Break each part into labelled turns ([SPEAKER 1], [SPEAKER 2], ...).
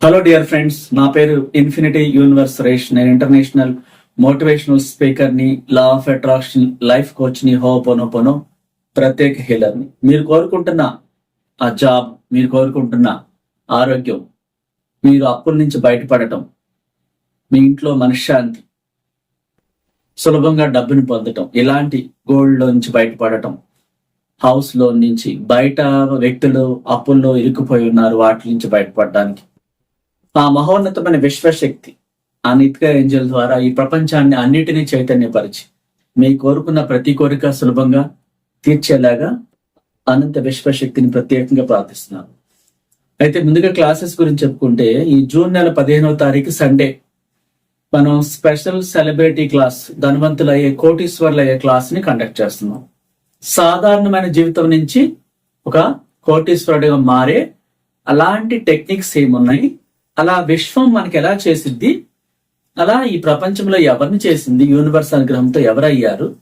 [SPEAKER 1] Hello dear friends నా పేరు infinity universe రేష్ నేను ఇంటర్నేషనల్ మోటివేషనల్ స్పీకర్ని లా ఆఫ్ అట్రాక్షన్ లైఫ్ కోచ్ని హో ప్రత్యేక హీలర్ని. మీరు కోరుకుంటున్న ఆ జాబ్ మీరు కోరుకుంటున్న ఆరోగ్యం మీరు అప్పుల నుంచి బయటపడటం మీ ఇంట్లో మనశ్శాంతి సులభంగా డబ్బుని పొందటం ఇలాంటి గోల్డ్లో నుంచి బయటపడటం హౌస్ లోన్ నుంచి బయట వ్యక్తులు అప్పుల్లో ఇరుక్కుపోయి ఉన్నారు వాటి నుంచి బయటపడడానికి. ఆ మహోన్నతమైన విశ్వశక్తి ఆ నిత్య ఏంజల్ ద్వారా ఈ ప్రపంచాన్ని అన్నిటినీ చైతన్యపరిచి మీ కోరుకున్న ప్రతి కోరిక సులభంగా తీర్చేలాగా అనంత విశ్వశక్తిని ప్రత్యేకంగా ప్రార్థిస్తున్నాను. అయితే ముందుగా క్లాసెస్ గురించి చెప్పుకుంటే ఈ జూన్ నెల పదిహేనవ తారీఖు సండే మనం స్పెషల్ సెలబ్రిటీ క్లాస్ ధనవంతులు అయ్యే కోటీశ్వర్లు అయ్యే క్లాస్ని కండక్ట్ చేస్తున్నాం. సాధారణమైన జీవితం నుంచి ఒక కోటీశ్వరుడిగా మారే అలాంటి టెక్నిక్స్ ఏమున్నాయి? అలా విశ్వం మనకి ఎలా చేసిద్ది? అలా ఈ ప్రపంచంలో ఎవరిని చేసింది? యూనివర్స్ అనుగ్రహంతో ఎవరయ్యారు?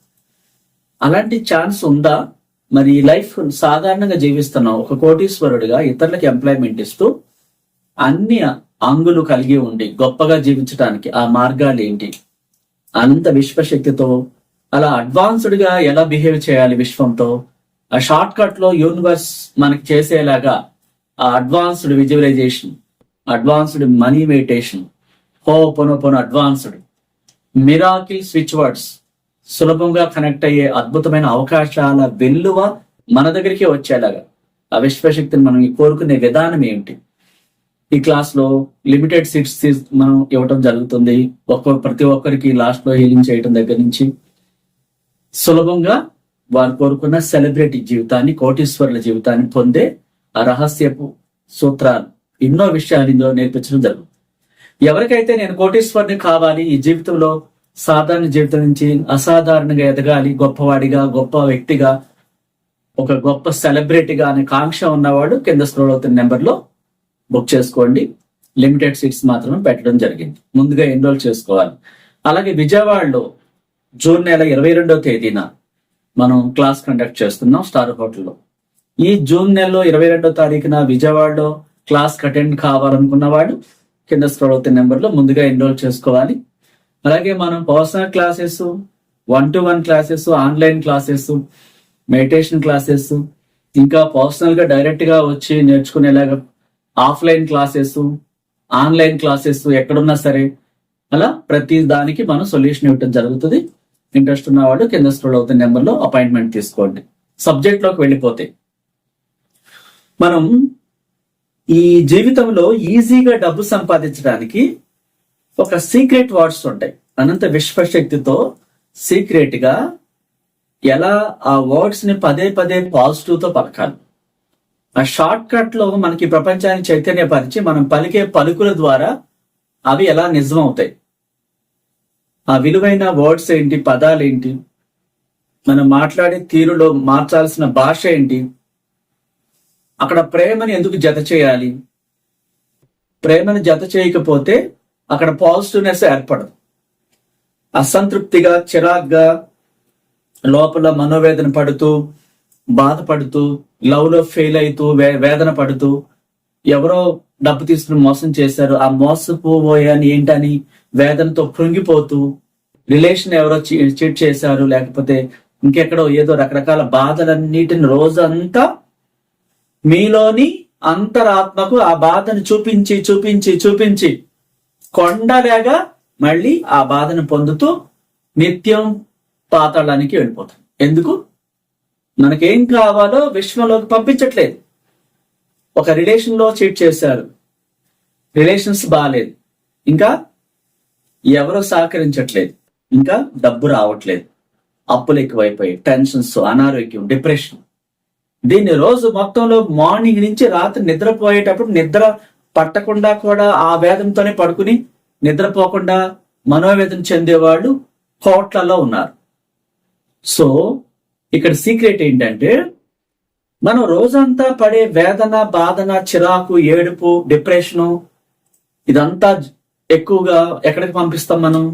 [SPEAKER 1] అలాంటి ఛాన్స్ ఉందా? మరి లైఫ్ సాధారణంగా జీవిస్తున్నాం ఒక కోటీశ్వరుడిగా ఇతరులకు ఎంప్లాయ్మెంట్ ఇస్తూ అన్ని అంగులు కలిగి ఉండి గొప్పగా జీవించడానికి ఆ మార్గాలు ఏంటి? అనంత విశ్వశక్తితో అలా అడ్వాన్స్డ్గా ఎలా బిహేవ్ చేయాలి విశ్వంతో? ఆ షార్ట్ కట్లో యూనివర్స్ మనకి చేసేలాగా ఆ advanced visualisation advanced money meditation. హో పొనో అడ్వాన్స్డ్. మిరాకిల్ స్విచ్ వర్డ్స్ సులభంగా కనెక్ట్ అయ్యే అద్భుతమైన అవకాశాల వెల్లువ మన దగ్గరికి వచ్చేలాగా. ఆ విశ్వశక్తిని మనం కోరుకునే విధానం ఏమిటి ఈ క్లాస్లో లిమిటెడ్ సీట్స్ మనం ఇవ్వటం జరుగుతుంది. ఒక్క ప్రతి ఒక్కరికి లాస్ట్లో హీలింగ్ చేయటం దగ్గర నుంచి. సులభంగా వారు కోరుకున్న సెలబ్రిటీ జీవితాన్ని కోటీశ్వరుల జీవితాన్ని పొందే ఆ రహస్యపు సూత్రాలు. ఎన్నో విషయాలు ఇందులో నేర్పించడం జరుగుతుంది. ఎవరికైతే నేను కోటీశ్వరుని కావాలి ఈ జీవితంలో సాధారణ జీవితం నుంచి అసాధారణంగా ఎదగాలి గొప్పవాడిగా గొప్ప వ్యక్తిగా ఒక గొప్ప సెలబ్రిటీగా అనే కాంక్ష ఉన్నవాడు కింద స్క్రోల్ అవుతున్న నెంబర్లో బుక్ చేసుకోండి. లిమిటెడ్ సీట్స్ మాత్రమే పెట్టడం జరిగింది. ముందుగా ఎన్రోల్ చేసుకోవాలి. అలాగే విజయవాడలో జూన్ నెల ఇరవై రెండవ తేదీన మనం క్లాస్ కండక్ట్ చేస్తున్నాం స్టార్ హోటల్లో. ఈ జూన్ నెలలో ఇరవై రెండో తారీఖున విజయవాడలో క్లాస్ అటెండ్ కావాలనుకున్నవాడు కింద స్క్రోల్ అవుతున్న నెంబర్లో ముందుగా ఎన్రోల్ చేసుకోవాలి. అలాగే మనం personal classes one to one classes online classes meditation classes ఇంకా పర్సనల్గా డైరెక్ట్గా వచ్చి నేర్చుకునేలాగా ఆఫ్లైన్ క్లాసెస్ ఆన్లైన్ క్లాసెస్ ఎక్కడున్నా సరే అలా ప్రతి దానికి మనం సొల్యూషన్ ఇవ్వడం జరుగుతుంది. ఇంట్రెస్ట్ ఉన్నవాడు కింద స్క్రోల్ అవుతున్న నెంబర్లో అపాయింట్మెంట్ తీసుకోండి. సబ్జెక్ట్లోకి వెళ్ళిపోతే మనం ఈ జీవితంలో ఈజీగా డబ్బు సంపాదించడానికి ఒక సీక్రెట్ వర్డ్స్ ఉంటాయి. అనంత విశ్వశక్తితో సీక్రెట్గా ఎలా ఆ వర్డ్స్ని పదే పదే పాజిటివ్తో పలకాలి. ఆ షార్ట్ కట్లో మనకి ప్రపంచాన్ని చైతన్యపరిచి మనం పలికే పలుకుల ద్వారా అవి ఎలా నిజం అవుతాయి ఆ విలువైన వర్డ్స్ ఏంటి పదాలు ఏంటి మనం మాట్లాడే తీరులో మార్చాల్సిన భాష ఏంటి అక్కడ ప్రేమని ఎందుకు జత చేయాలి? ప్రేమను జత చేయకపోతే అక్కడ పాజిటివ్నెస్ ఏర్పడదు. అసంతృప్తిగా చిరాగ్గా లోపల మనోవేదన పడుతూ బాధపడుతూ లవ్లో ఫెయిల్ అవుతూ వే- వేదన పడుతూ ఎవరో డబ్బు తీసుకుని మోసం చేశారు. ఆ మోసపోయాని ఏంటని వేదనతో కృంగిపోతూ రిలేషన్ ఎవరో చీ- చీట్ చేశారు. లేకపోతే ఇంకెక్కడో ఏదో రకరకాల బాధలన్నిటిని రోజంతా మీలోని అంతరాత్మకు ఆ బాధను చూపించి చూపించి చూపించి కొండలేగా మళ్ళీ ఆ బాధను పొందుతూ నిత్యం పాతాళానికి వెళ్ళిపోతాం. ఎందుకు? మనకేం కావాలో విశ్వంలోకి పంపించట్లేదు. ఒక రిలేషన్లో చీట్ చేశారు. రిలేషన్స్ బాగాలేదు ఇంకా ఎవరో సహకరించట్లేదు. ఇంకా డబ్బు రావట్లేదు. అప్పులు ఎక్కువైపోయి టెన్షన్స్ అనారోగ్యం డిప్రెషన్. దీన్ని రోజు మొత్తంలో మార్నింగ్ నుంచి రాత్రి నిద్రపోయేటప్పుడు నిద్ర పట్టకుండా కూడా ఆ వేదంతోనే పడుకుని నిద్రపోకుండా మనోవేదన చెందేవాళ్ళు కోట్లలో ఉన్నారు. సో ఇక్కడ సీక్రెట్ ఏంటంటే మనం రోజంతా పడే వేదన బాధన చిరాకు ఏడుపు డిప్రెషను ఇదంతా ఎక్కువగా ఎక్కడికి పంపిస్తాం మనం?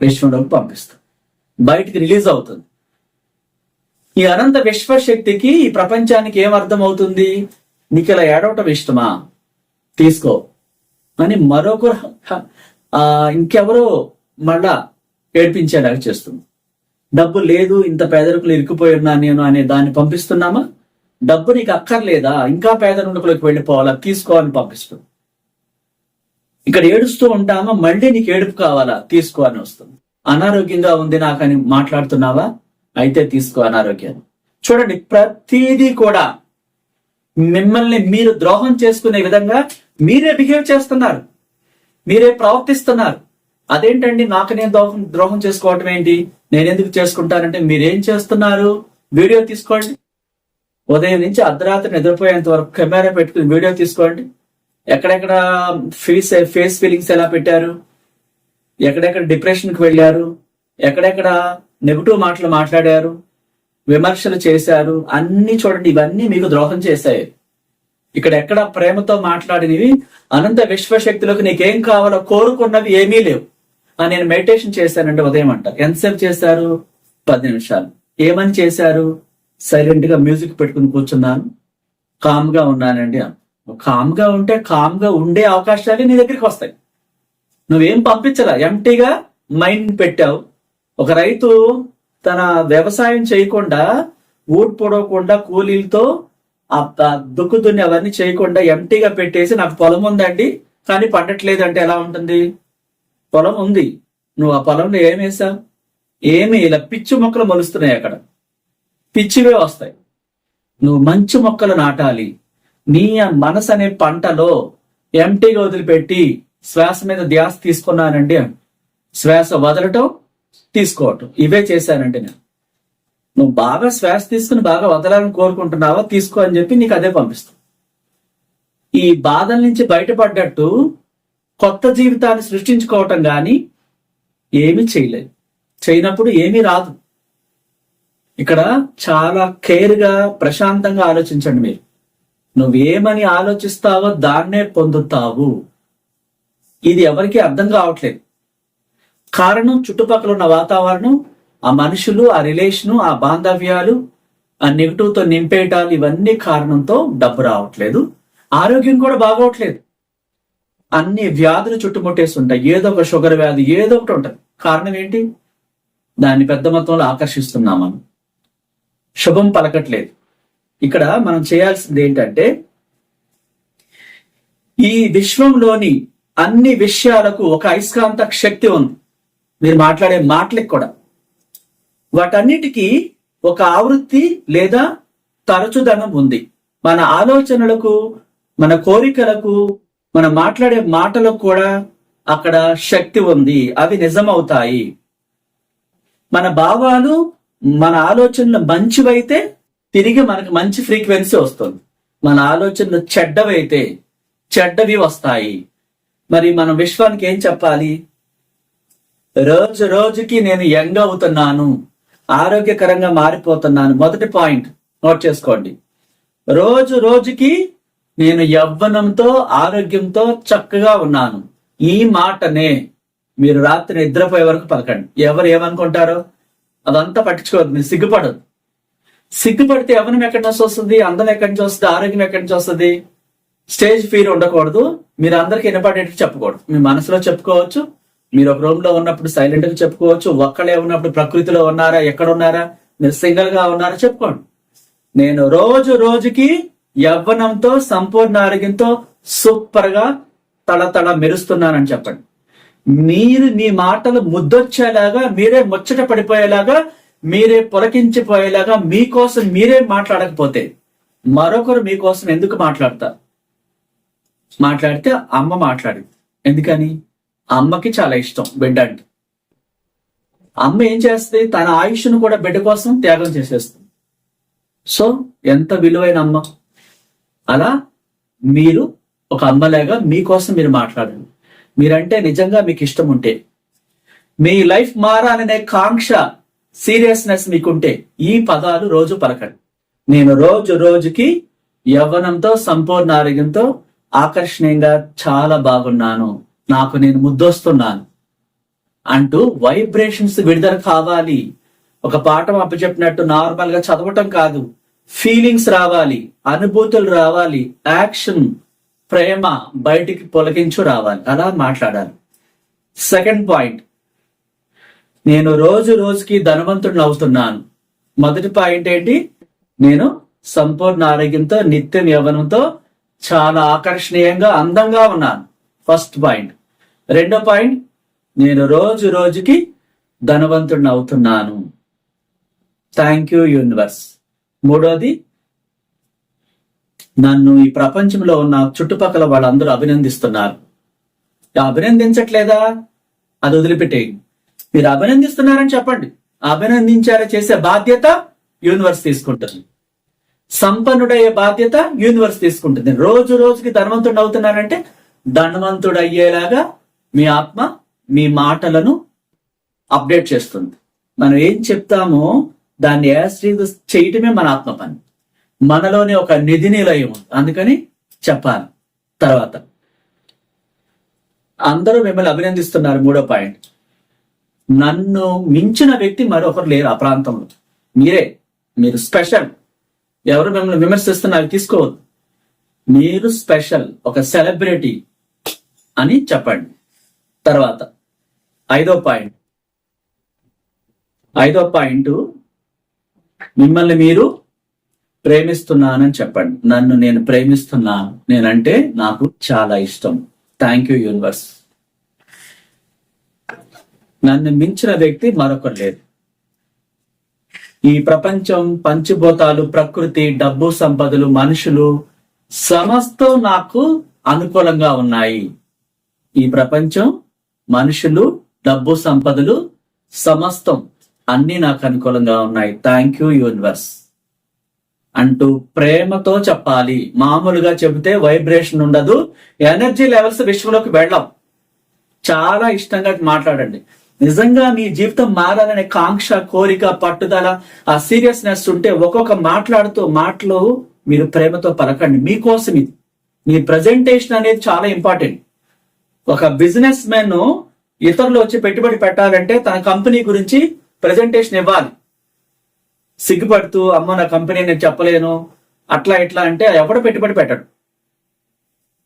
[SPEAKER 1] విశ్వంలోకి పంపిస్తాం. బయటికి రిలీజ్ అవుతుంది. ఈ అనంత విశ్వశక్తికి ఈ ప్రపంచానికి ఏం అర్థం అవుతుంది నీకు ఇలా ఏడవటం ఇష్టమా? తీసుకో. అని మరొకరు ఇంకెవరో మళ్ళా ఏడ్పించేలాగా చేస్తుంది. డబ్బు లేదు ఇంత పేదరికులు ఇరుక్కుపోయి ఉన్నా నేను అనే దాన్ని పంపిస్తున్నామా? డబ్బు నీకు అక్కర్లేదా? ఇంకా పేదరికులకు వెళ్ళిపోవాలా? తీసుకో అని పంపిస్తుంది. ఇక్కడ ఏడుస్తూ ఉంటామా? మళ్ళీ నీకు ఏడుపు కావాలా? తీసుకో అని వస్తుంది. అనారోగ్యంగా ఉంది నాకని మాట్లాడుతున్నావా? అయితే తీసుకో అనారోగ్యాన్ని చూడండి ప్రతిదీ కూడా మిమ్మల్ని మీరు ద్రోహం చేసుకునే విధంగా మీరే బిహేవ్ చేస్తున్నారు. మీరే ప్రవర్తిస్తున్నారు. అదేంటండి నాకు నేను ద్రోహం ద్రోహం చేసుకోవటం ఏంటి? నేను ఎందుకు చేసుకుంటానంటే మీరేం చేస్తున్నారు? వీడియో తీసుకోండి. ఉదయం నుంచి అర్ధరాత్రి నిద్రపోయేంత వరకు కెమెరా పెట్టుకుని వీడియో తీసుకోండి. ఎక్కడెక్కడ ఫీస్ ఫేస్ ఫీలింగ్స్ ఎలా పెట్టారు? ఎక్కడెక్కడ డిప్రెషన్కి వెళ్ళారు? ఎక్కడెక్కడ నెగిటివ్ మాటలు మాట్లాడారు విమర్శలు చేశారు అన్ని చూడండి ఇవన్నీ మీకు ద్రోహం చేశాయి. ఇక్కడ ఎక్కడ ప్రేమతో మాట్లాడినవి అనంత విశ్వశక్తులకు నీకేం కావాలో కోరుకున్నవి ఏమీ లేవు. అని నేను మెడిటేషన్ చేశానంటే ఉదయం అంట. ఎంతసేపు చేశారు? పది నిమిషాలు. ఏమని చేశారు? సైలెంట్గా మ్యూజిక్ పెట్టుకుని కూర్చున్నాను. కామ్గా ఉన్నానండి. కామ్గా ఉంటే కామ్గా ఉండే అవకాశాలు నీ దగ్గరికి వస్తాయి. నువ్వేం పంపించరా ఎంటీగా మైండ్ పెట్టావు. ఒక రైతు తన వ్యవసాయం చేయకుండా ఊడ్ పొడవకుండా కూలీలతో ఆ దుక్కు దున్ని అవన్నీ చేయకుండా ఎంటీగా పెట్టేసి నాకు పొలం ఉందండి కానీ పండట్లేదు అంటే ఎలా ఉంటుంది? పొలం ఉంది. నువ్వు ఆ పొలంలో ఏం వేసావు ఏమి ఇలా పిచ్చి మొక్కలు మొలుస్తున్నాయి అక్కడ. పిచ్చివే వస్తాయి. నువ్వు మంచి మొక్కలు నాటాలి. నీ మనసు అనే పంటలో ఎంటీగా వదిలిపెట్టి శ్వాస మీద ధ్యాస తీసుకున్నానండి. శ్వాస వదలటం తీసుకోవటం. ఇవే చేశానండి నేను. నువ్వు బాగా శ్వాస తీసుకుని బాగా వదలాలని కోరుకుంటున్నావా? తీసుకో అని చెప్పి నీకు అదే పంపిస్తాను ఈ బాధల నుంచి బయటపడ్డట్టు కొత్త జీవితాన్ని సృష్టించుకోవటం కానీ ఏమీ చేయలేదు. చేయనప్పుడు ఏమీ రాదు. ఇక్కడ చాలా కేర్గా ప్రశాంతంగా ఆలోచించండి మీరు. నువ్వేమని ఆలోచిస్తావో దాన్నే పొందుతావు. ఇది ఎవరికి అర్థం కావట్లేదు. కారణం చుట్టుపక్కల ఉన్న వాతావరణం ఆ మనుషులు ఆ రిలేషను ఆ బాంధవ్యాలు ఆ నెగిటివ్తో నింపేయటాలు ఇవన్నీ కారణంతో డబ్బు రావట్లేదు. ఆరోగ్యం కూడా బాగోవట్లేదు అన్ని వ్యాధులు చుట్టుముట్టేసి ఉంటాయి ఏదో ఒక షుగర్ వ్యాధి ఏదో ఒకటి ఉంటుంది. కారణం ఏంటి? దాన్ని పెద్ద మొత్తంలో ఆకర్షిస్తున్నాం మనం శుభం పలకట్లేదు. ఇక్కడ మనం చేయాల్సింది ఏంటంటే ఈ విశ్వంలోని అన్ని విషయాలకు ఒక అయస్కాంత శక్తి ఉంది. మీరు మాట్లాడే మాటలకు కూడా. వాటన్నిటికీ ఒక ఆవృత్తి లేదా తరచుదనం ఉంది. మన ఆలోచనలకు మన కోరికలకు మన మాట్లాడే మాటలకు కూడా అక్కడ శక్తి ఉంది. అవి నిజమవుతాయి. మన భావాలు మన ఆలోచనలు మంచివైతే తిరిగి మనకు మంచి ఫ్రీక్వెన్సీ వస్తుంది. మన ఆలోచనలు చెడ్డవైతే చెడ్డవి వస్తాయి. మరి మనం విశ్వానికి ఏం చెప్పాలి? రోజు రోజుకి నేను యంగ్ అవుతున్నాను ఆరోగ్యకరంగా మారిపోతున్నాను. మొదటి పాయింట్ నోట్ చేసుకోండి. రోజు రోజుకి నేను యవ్వనంతో ఆరోగ్యంతో చక్కగా ఉన్నాను. ఈ మాటనే మీరు రాత్రి నిద్రపోయే వరకు పలకండి. ఎవరు ఏమనుకుంటారో అదంతా పట్టించుకోవద్దు మీరు సిగ్గుపడదు సిగ్గుపడితే యవ్వనం ఎక్కడి నుంచి వస్తుంది? అందం ఎక్కడి నుంచి వస్తుంది? ఆరోగ్యం ఎక్కడి నుంచి వస్తుంది? స్టేజ్ ఫీల్ ఉండకూడదు. మీరు అందరికి వినపడేట్టు చెప్పకూడదు. మీ మనసులో చెప్పుకోవచ్చు. మీరు ఒక రూమ్లో ఉన్నప్పుడు సైలెంట్గా చెప్పుకోవచ్చు ఒక్కడే ఉన్నప్పుడు ప్రకృతిలో ఉన్నారా ఎక్కడ ఉన్నారా మీరు సింగిల్గా ఉన్నారా చెప్పుకోండి. నేను రోజు రోజుకి యవ్వనంతో సంపూర్ణ ఆరోగ్యంతో సూపర్గా తళతళ మెరుస్తున్నానని చెప్పండి. మీరు మీ మాటలు ముద్దొచ్చేలాగా మీరే ముచ్చట పడిపోయేలాగా మీరే పొలకించిపోయేలాగా మీకోసం మీరే మాట్లాడకపోతే మరొకరు మీకోసం ఎందుకు మాట్లాడతారు? మాట్లాడితే అమ్మ మాట్లాడింది. ఎందుకని? అమ్మకి చాలా ఇష్టం బిడ్డ అంటే. అమ్మ ఏం చేస్తుంది? తన ఆయుష్ను కూడా బిడ్డ కోసం త్యాగం చేసేస్తుంది. సో ఎంత విలువైన అమ్మ. అలా మీరు ఒక అమ్మలాగా మీకోసం మీరు మాట్లాడండి. మీరంటే నిజంగా మీకు ఇష్టం ఉంటే మీ లైఫ్ మారాలనే కాంక్ష సీరియస్నెస్ మీకుంటే ఈ పదాలు రోజు పలకండి. నేను రోజు రోజుకి యవ్వనంతో సంపూర్ణ ఆరోగ్యంతో ఆకర్షణీయంగా చాలా బాగున్నాను. నాకు నేను ముద్దొస్తున్నాను అంటూ వైబ్రేషన్స్ విడుదల కావాలి. ఒక పాఠం అప్పచెప్పినట్టు నార్మల్గా చదవటం కాదు. ఫీలింగ్స్ రావాలి అనుభూతులు రావాలి యాక్షన్ ప్రేమ బయటికి పొలకించు రావాలి. అలా మాట్లాడాలి. సెకండ్ పాయింట్ నేను రోజు రోజుకి ధనవంతుడిని అవుతున్నాను. మొదటి పాయింట్ ఏంటి? నేను సంపూర్ణ ఆరోగ్యంతో నిత్యం యవనంతో చాలా ఆకర్షణీయంగా అందంగా ఉన్నాను. First point. రెండో పాయింట్ నేను రోజు రోజుకి ధనవంతుడిని అవుతున్నాను. థ్యాంక్ యూ యూనివర్స్ మూడోది నన్ను ఈ ప్రపంచంలో ఉన్న చుట్టుపక్కల వాళ్ళందరూ అభినందిస్తున్నారు. అభినందించట్లేదా? అది వదిలిపెట్టేయండి. మీరు అభినందిస్తున్నారని చెప్పండి. అభినందించారా చేసే బాధ్యత యూనివర్స్ తీసుకుంటుంది. సంపన్నుడయ్యే బాధ్యత యూనివర్స్ తీసుకుంటుంది. రోజు రోజుకి ధనవంతుడు అవుతున్నారంటే ధనవంతుడు అయ్యేలాగా మీ ఆత్మ మీ మాటలను అప్డేట్ చేస్తుంది. మనం ఏం చెప్తామో దాన్ని యాస్ట్రీజ్ చేయటమే మన ఆత్మ పని. మనలోనే ఒక నిధి నిలయం ఉంది. అందుకని చెప్పాలి. తర్వాత అందరూ మిమ్మల్ని అభినందిస్తున్నారు మూడో పాయింట్. నన్ను మించిన వ్యక్తి మరొకరు లేరు ఆ ప్రాంతంలో. మీరే మీరు స్పెషల్. ఎవరు మిమ్మల్ని విమర్శిస్తున్నారు తీసుకోవద్దు. మీరు స్పెషల్. ఒక సెలబ్రిటీ. అని చెప్పండి. తర్వాత ఐదో పాయింట్. ఐదో పాయింట్ మిమ్మల్ని మీరు ప్రేమిస్తున్నానని చెప్పండి. నన్ను నేను ప్రేమిస్తున్నాను. నేనంటే నాకు చాలా ఇష్టం. థ్యాంక్ యూ యూనివర్స్ నన్ను మించిన వ్యక్తి మరొకరు లేదు. ఈ ప్రపంచం పంచభూతాలు ప్రకృతి డబ్బు సంపదలు మనుషులు సమస్తం నాకు అనుకూలంగా ఉన్నాయి. ఈ ప్రపంచం మనుషులు డబ్బు సంపదలు సమస్తం అన్ని నాకు అనుకూలంగా ఉన్నాయి. థ్యాంక్ యూ యూనివర్స్ అంటూ ప్రేమతో చెప్పాలి. మామూలుగా చెబితే వైబ్రేషన్ ఉండదు. ఎనర్జీ లెవెల్స్ విశ్వంలోకి వెళ్ళం చాలా ఇష్టంగా మాట్లాడండి. నిజంగా మీ జీవితం మారాలనే కాంక్ష కోరిక పట్టుదల ఆ సీరియస్నెస్ ఉంటే ఒక్కొక్క మాట్లాడుతూ మాటలు మీరు ప్రేమతో పలకండి. మీకోసం ఇది మీ ప్రజెంటేషన్ అనేది చాలా ఇంపార్టెంట్ ఒక బిజినెస్ మెన్ ఇతరులు వచ్చి పెట్టుబడి పెట్టాలంటే తన కంపెనీ గురించి ప్రజెంటేషన్ ఇవ్వాలి. సిగ్గుపడుతూ అమ్మ నా కంపెనీ నేను చెప్పలేను. అట్లా ఇట్లా అంటే ఎవడ పెట్టుబడి పెట్టడు.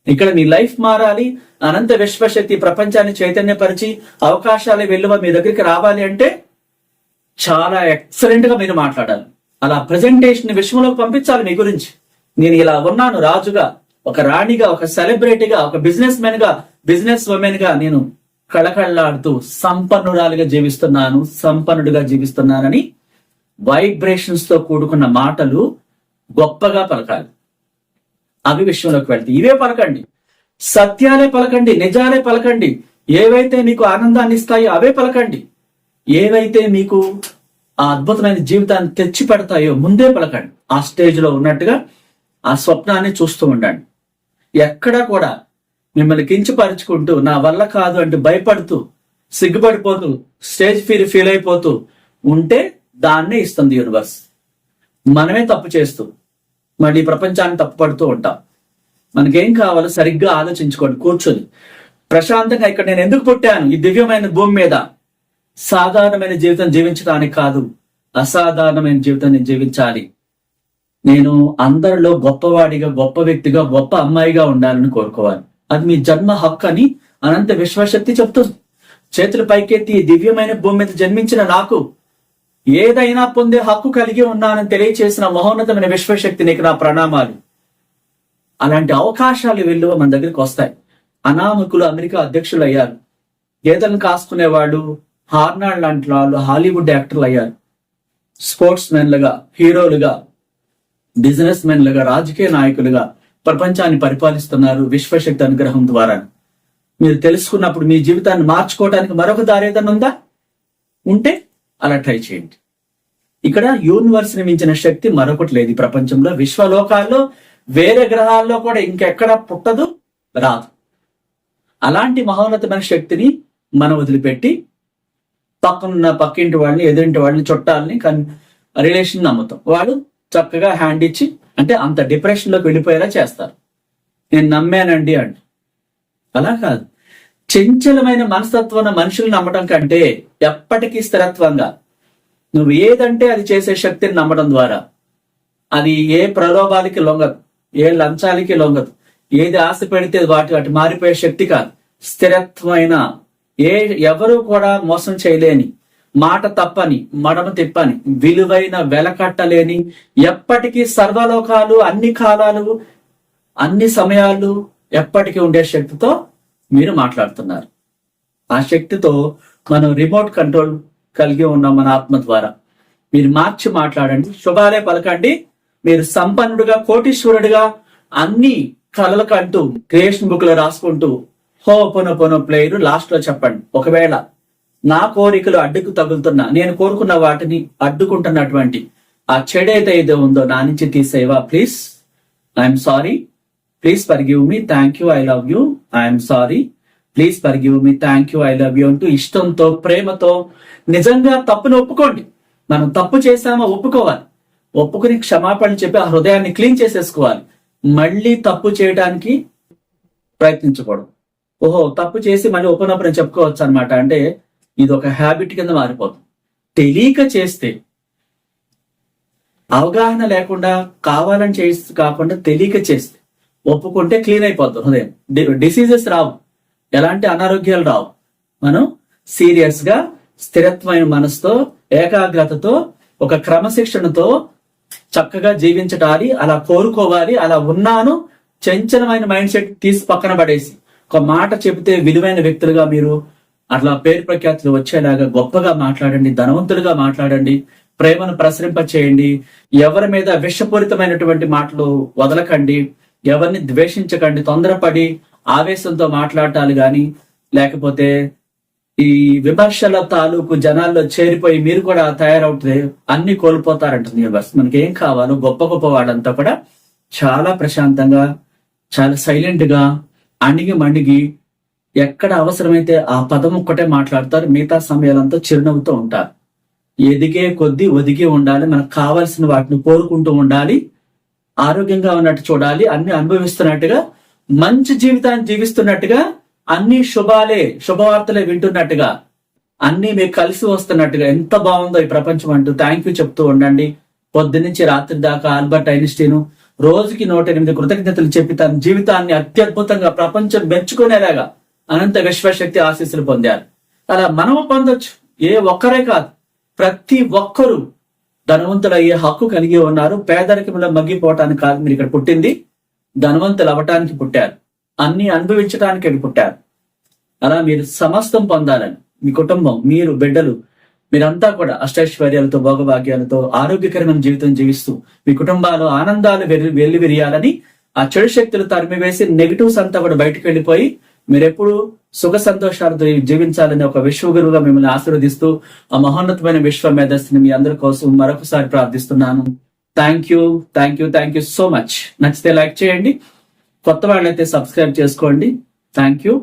[SPEAKER 1] ఇక్కడ నీ లైఫ్ మారాలి అనంత విశ్వశక్తి ప్రపంచాన్ని చైతన్యపరిచి అవకాశాలు వెల్లువ మీ దగ్గరికి రావాలి అంటే చాలా ఎక్సలెంట్గా మీరు మాట్లాడాలి. అలా ప్రజెంటేషన్ విశ్వంలోకి పంపించాలి మీ గురించి. నేను ఇలా ఉన్నాను రాజుగా. ఒక రాణిగా ఒక సెలబ్రిటీగా ఒక బిజినెస్ మెన్గా బిజినెస్ ఉమెన్గా నేను కళకళలాడుతూ సంపన్నురాలుగా జీవిస్తున్నాను సంపన్నుడిగా జీవిస్తున్నానని వైబ్రేషన్స్తో కూడుకున్న మాటలు గొప్పగా పలకాలి. అవి విషయంలోకి వెళ్తాయి ఇవే పలకండి. సత్యాలే పలకండి నిజాలే పలకండి. ఏవైతే మీకు ఆనందాన్ని ఇస్తాయో అవే పలకండి. ఏవైతే మీకు ఆ అద్భుతమైన జీవితాన్ని తెచ్చి పెడతాయో ముందే పలకండి. ఆ స్టేజ్లో ఉన్నట్టుగా ఆ స్వప్నాన్ని చూస్తూ ఉండండి. ఎక్కడా కూడా మిమ్మల్ని కించపరుచుకుంటూ నా వల్ల కాదు అంటూ భయపడుతూ సిగ్గుపడిపోతూ స్టేజ్ ఫీల్ ఫీల్ అయిపోతూ ఉంటే దాన్నే ఇస్తుంది యూనివర్స్ మనమే తప్పు చేస్తూ మళ్ళీ ప్రపంచాన్ని తప్పుపడుతూ ఉంటాం. మనకేం కావాలో సరిగ్గా ఆలోచించుకోండి కూర్చొని. ప్రశాంతంగా ఇక్కడ నేను ఎందుకు పుట్టాను? ఈ దివ్యమైన భూమి మీద సాధారణమైన జీవితం జీవించడానికి కాదు అసాధారణమైన జీవితాన్ని జీవించాలి. నేను అందరిలో గొప్పవాడిగా గొప్ప వ్యక్తిగా గొప్ప అమ్మాయిగా ఉండాలని కోరుకోవాలి. అది మీ జన్మ హక్కు అని అనంత విశ్వశక్తి చెప్తుంది. చేతులు పైకెత్తి దివ్యమైన భూమి మీద జన్మించిన నాకు ఏదైనా పొందే హక్కు కలిగి ఉన్నానని తెలియచేసిన మహోన్నతమైన విశ్వశక్తి నీకు నా ప్రణామాలు. అలాంటి అవకాశాలు వెళ్ళు మన దగ్గరికి వస్తాయి. అనామకులు అమెరికా అధ్యక్షులు అయ్యారు. గేదెలను కాసుకునే వాళ్ళు హార్నాడ్ లాంటి వాళ్ళు హాలీవుడ్ యాక్టర్లు అయ్యారు. స్పోర్ట్స్ మెన్లుగా హీరోలుగా బిజినెస్ మెన్లుగా రాజకీయ నాయకులుగా ప్రపంచాన్ని పరిపాలిస్తున్నారు విశ్వశక్తి అనుగ్రహం ద్వారా. మీరు తెలుసుకున్నప్పుడు మీ జీవితాన్ని మార్చుకోవడానికి మరొక దారి ఏదైనా ఉందా? ఉంటే అలా ట్రై చేయండి. ఇక్కడ యూనివర్స్ని మించిన శక్తి మరొకటి లేదు. ప్రపంచంలో విశ్వలోకాల్లో వేరే గ్రహాల్లో కూడా ఇంకెక్కడ పుట్టదు రాదు. అలాంటి మహోన్నతమైన శక్తిని మనం వదిలిపెట్టి పక్కనున్న పక్కింటి వాళ్ళని ఎదురింటి వాళ్ళని చుట్టాలని కన్ రిలేషన్ నమ్ముతాం. వాళ్ళు చక్కగా హ్యాండ్ ఇచ్చి అంటే అంత డిప్రెషన్లోకి వెళ్ళిపోయేలా చేస్తారు. నేను నమ్మానండి అండి అలా కాదు. చంచలమైన మనస్తత్వాన్ని మనుషులు నమ్మటం కంటే ఎప్పటికీ స్థిరత్వంగా. నువ్వు ఏదంటే అది చేసే శక్తిని నమ్మడం ద్వారా. అది ఏ ప్రలోభాలకి లొంగదు ఏ లంచాలకి లొంగదు. ఏది ఆశ పెడితే వాటి వాటి మారిపోయే శక్తి కాదు. స్థిరత్వమైన ఏ ఎవరు కూడా మోసం చేయలేని మాట తప్పని మడమ తిప్పని విలువైన వెలకట్టలేని ఎప్పటికీ సర్వలోకాలు అన్ని కాలాలు అన్ని సమయాలు ఎప్పటికీ ఉండే శక్తితో మీరు మాట్లాడుతున్నారు. ఆ శక్తితో మనం రిమోట్ కంట్రోల్ కలిగి ఉన్నాం మన ఆత్మ ద్వారా. మీరు మార్చి మాట్లాడండి శుభాలే పలకండి. మీరు సంపన్నుడుగా కోటీశ్వరుడిగా అన్ని కలలకంటూ క్రియేషన్ బుక్లో రాసుకుంటూ హో పొన పొన ప్లేయర్ లాస్ట్లో చెప్పండి. ఒకవేళ నా కోరికలు అడ్డుకు తగులుతున్నా నేను కోరుకున్న వాటిని అడ్డుకుంటున్నటువంటి ఆ చెడైతే ఏదో ఉందో నా నుంచి తీసేవా? Please I'm sorry please forgive me thank you I love you I'm sorry please forgive me thank you I love you అంటూ ఇష్టంతో ప్రేమతో నిజంగా తప్పును ఒప్పుకోండి. మనం తప్పు చేశామో? ఒప్పుకోవాలి. ఒప్పుకుని క్షమాపణ చెప్పి ఆ హృదయాన్ని క్లీన్ చేసేసుకోవాలి. మళ్ళీ తప్పు చేయడానికి ప్రయత్నించకూడదు. ఓహో తప్పు చేసి మళ్ళీ ఓపెన్ చెప్పుకోవచ్చు అనమాట అంటే ఇది ఒక హ్యాబిట్ కింద మారిపోతుంది. తెలియక చేస్తే అవగాహన లేకుండా కావాలని చేసి కాకుండా తెలియక చేస్తే ఒప్పుకుంటే క్లీన్ అయిపోద్ది హృదయం. డిసీజెస్ రావు. ఎలాంటి అనారోగ్యాలు రావు. మనం సీరియస్గా స్థిరత్వమైన మనసుతో ఏకాగ్రతతో ఒక క్రమశిక్షణతో చక్కగా జీవించటాలి అలా కోరుకోవాలి అలా ఉన్నాను చంచలమైన మైండ్ సెట్ తీసి పక్కన పడేసి ఒక మాట చెబితే విలువైన వ్యక్తులుగా మీరు అట్లా పేరు ప్రఖ్యాతులు వచ్చేలాగా గొప్పగా మాట్లాడండి ధనవంతులుగా మాట్లాడండి ప్రేమను ప్రసరింప చేయండి ఎవరి మీద విషపూరితమైనటువంటి మాటలు వదలకండి ఎవరిని ద్వేషించకండి తొందరపడి ఆవేశంతో మాట్లాడాలి గాని లేకపోతే ఈ విమర్శల తాలూకు జనాల్లో చేరిపోయి మీరు కూడా తయారవుతుంది అన్ని కోల్పోతారంటుంది యూనివర్స్ మనకి ఏం కావాలో గొప్ప గొప్ప వాళ్ళంతా కూడా చాలా ప్రశాంతంగా చాలా సైలెంట్గా అణిగి మణిగి ఎక్కడ అవసరమైతే ఆ పదం ఒక్కటే మాట్లాడతారు మిగతా సమయాలంతా చిరునవ్వుతూ ఉంటారు. ఎదిగే కొద్దీ ఒదిగి ఉండాలి మనకు కావాల్సిన వాటిని కోరుకుంటూ ఉండాలి ఆరోగ్యంగా ఉన్నట్టు చూడాలి అన్ని అనుభవిస్తున్నట్టుగా మంచి జీవితాన్ని జీవిస్తున్నట్టుగా అన్ని శుభాలే శుభవార్తలే వింటున్నట్టుగా అన్ని మీకు కలిసి వస్తున్నట్టుగా ఎంత బాగుందో ఈ ప్రపంచం అంటూ థ్యాంక్ యూ చెప్తూ ఉండండి. పొద్దునుంచి రాత్రి దాకా ఆల్బర్ట్ ఐన్స్టీన్ రోజుకి నూట ఎనిమిది కృతజ్ఞతలు చెప్పి తన జీవితాన్ని అత్యద్భుతంగా ప్రపంచం మెచ్చుకునేలాగా అనంత విశ్వశక్తి ఆశీస్సులు పొందారు. అలా మనము పొందొచ్చు. ఏ ఒక్కరే కాదు. ప్రతి ఒక్కరూ ధనవంతులయ్యే హక్కు కలిగి ఉన్నారు. పేదరికంలో మగ్గిపోవటానికి కాదు. మీరు ఇక్కడ పుట్టింది. ధనవంతులు అవ్వటానికి పుట్టారు. అన్ని అనుభవించడానికి ఇక్కడ పుట్టారు. అలా మీరు సమస్తం పొందాలని మీ కుటుంబం మీరు బిడ్డలు మీరంతా కూడా అష్టైశ్వర్యాలతో భోగభాగ్యాలతో ఆరోగ్యకరమైన జీవితం జీవిస్తూ మీ కుటుంబాలు ఆనందాలు వెల్లి వెల్లి విరియాలని ఆ చెడు శక్తులు తరిమివేసి నెగిటివ్స్ అంతా కూడా బయటకు వెళ్ళిపోయి మీరెప్పుడు సుఖ సంతోషాలతో జీవించాలని ఒక విశ్వగురువుగా మిమ్మల్ని ఆశీర్వదిస్తూ ఆ మహోన్నతమైన విశ్వ మేధస్సుని మీ అందరి కోసం మరొకసారి ప్రార్థిస్తున్నాను. Thank you thank you thank you so much నచ్చితే లైక్ చేయండి. కొత్త వాళ్ళైతే సబ్స్క్రైబ్ చేసుకోండి. Thank you